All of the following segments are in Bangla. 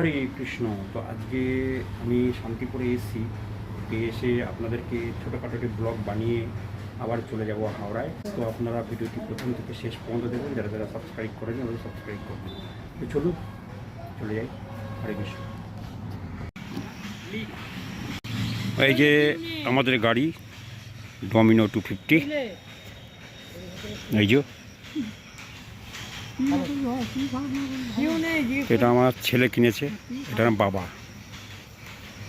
হরে কৃষ্ণ। তো আজকে আমি শান্তিপুরে এসেছি। এসে আপনাদেরকে ছোটোখাটো একটি ব্লগ বানিয়ে আবার চলে যাব হাওড়ায়। তো আপনারা ভিডিওটি প্রথম থেকে শেষ পর্যন্ত দেখবেন যারা যারা সাবস্ক্রাইব করেন ওরা সাবস্ক্রাইব করবেন তো চলুন, চলে যাই। হরে কৃষ্ণ। এই যে আমাদের গাড়ি ডমিনো টু ফিফটি এই যে। এটা আমার ছেলে কিনেছে। এটা আমার বাবা।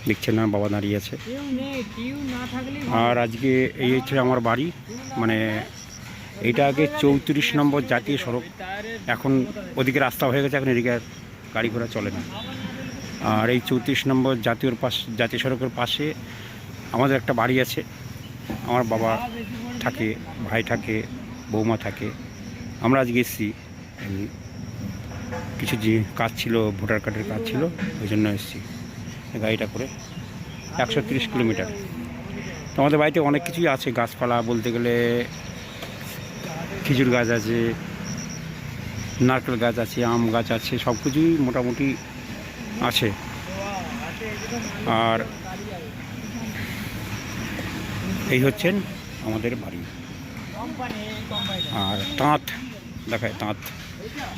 দেখছেন না বাবা দাঁড়িয়ে আছে। আর আজকে এই হচ্ছে আমার বাড়ি। মানে এইটা আগে চৌত্রিশ নম্বর জাতীয় সড়ক। এখন ওদিকে রাস্তা হয়ে গেছে, এখন এদিকে গাড়ি ঘোড়া চলে না। আর এই চৌত্রিশ নম্বর জাতীয় পাশ, জাতীয় সড়কের পাশে আমাদের একটা বাড়ি আছে। আমার বাবা থাকে, ভাই থাকে, বৌমা থাকে। আমরা আজকে এসেছি। কিছু যে কাজ ছিল, ভোটার কার্ডের কাজ ছিল, ওই জন্য এসেছি। গাড়িটা করে একশো তিরিশ কিলোমিটার। তো আমাদের বাড়িতে অনেক কিছুই আছে, গাছপালা বলতে গেলে খেজুর গাছ আছে, নারকেল গাছ আছে, আম গাছ আছে, সব কিছুই মোটামুটি আছে। আর এই হচ্ছেন আমাদের বাড়ি। আর তাঁত দেখায় তাঁত।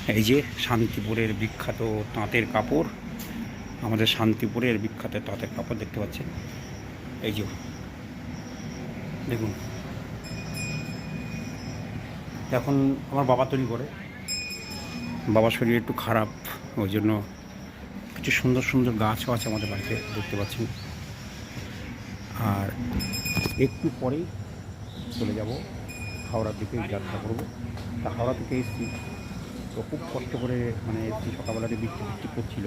এই যে শান্তিপুরের বিখ্যাত তাঁতের কাপড়, আমাদের শান্তিপুরের বিখ্যাত তাঁতের কাপড় দেখতে পাচ্ছেন। এই যে, দেখুন। এখন আমার বাবা তৈরি করে। বাবার শরীর একটু খারাপ, ওই জন্য কিছু সুন্দর সুন্দর গাছও আছে আমাদের বাড়িতে, দেখতে পাচ্ছেন। আর একটু পরেই চলে যাব হাওড়ার দিকে যাত্রা করব। তা হাওড়া থেকে এসেছি। তো খুব কষ্ট করে মানে এসেছি সকালবেলাতে বৃষ্টি বৃষ্টি করছিল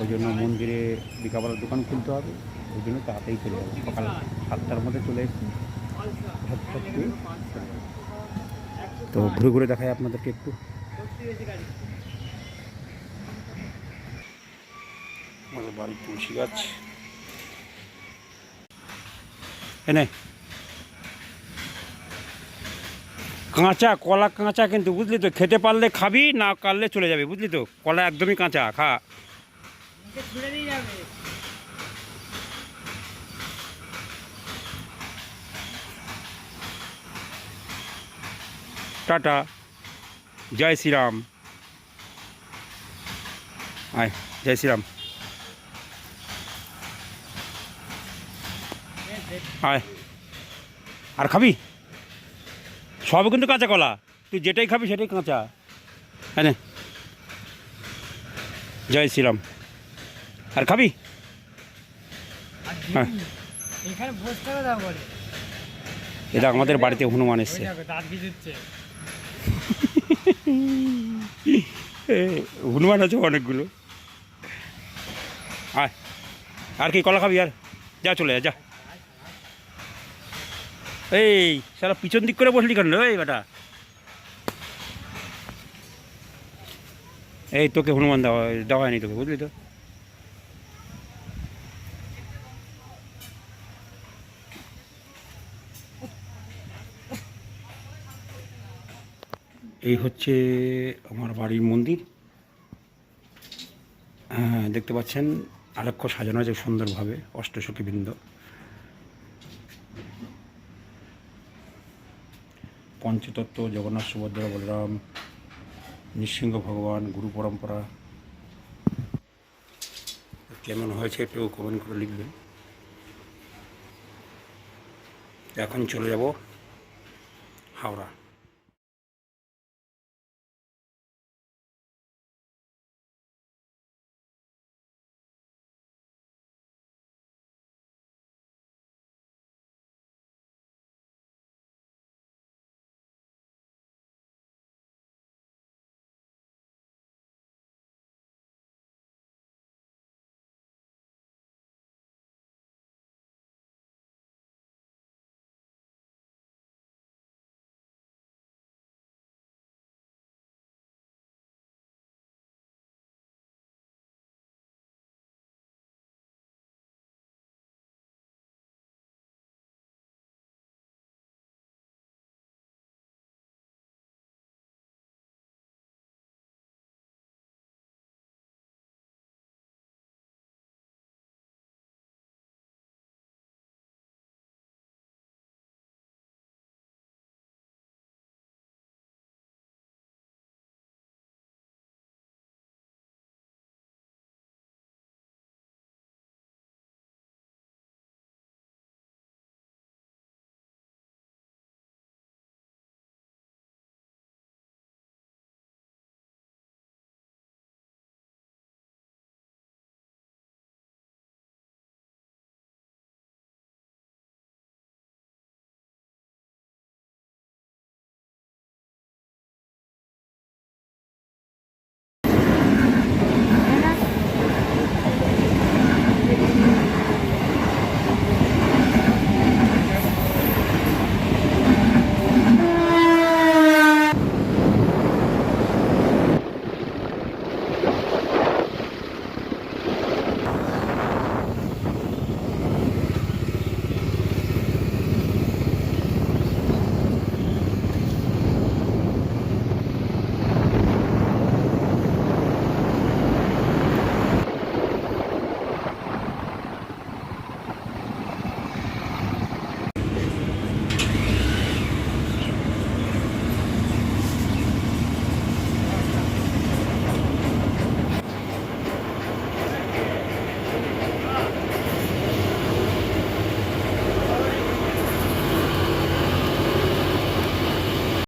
ওই জন্য মন্দিরে বিকাবেলার দোকান খুলতে হবে। ওই জন্য তাড়াতাড়ি চলে যাব। সকাল সাতটার মধ্যে চলে এসেছি। তো ঘুরে ঘুরে দেখায় আপনাদেরকে একটু। বাড়ি তুলসী গাছ। এনে। কাঁচা, কলা কাঁচা কিন্তু বুঝলি তো। খেতে পারলে খাবি, না কাটলে চলে যাবে, বুঝলি তো? কলা একদমই কাঁচা, খা। টাটা। জয় শ্রীরাম। আয়, জয় শ্রীরাম। আয়। আর খাবি? সব কিন্তু কাঁচা কলা। তুই যেটাই খাবি সেটাই কাঁচা। হ্যাঁ জয় শ্রীরাম। আর খাবি? হ্যাঁ। এটা আমাদের বাড়িতে হনুমান এসছে। হনুমান আছে অনেকগুলো। আর কি কলা খাবি? আর যা চলে যা। এই সারা পিছন দিক করে বসলি কেন এই বেটা? এই তোকে হনুমান দেওয়া দেওয়া তোকে, বুঝলি তো? এই হচ্ছে আমার বাড়ির মন্দির। হ্যাঁ দেখতে পাচ্ছেন আলক্ষ সাজানো আছে সুন্দরভাবে অষ্টসখীবৃন্দ পঞ্চতত্ত্ব জগন্নাথ সুভদ্রা, বলরাম, নৃসিংহ ভগবান, গুরু পরম্পরা। কেমন হয়েছে একটু কমেন্ট করে লিখবেন। এখন চলে যাব হাওড়া।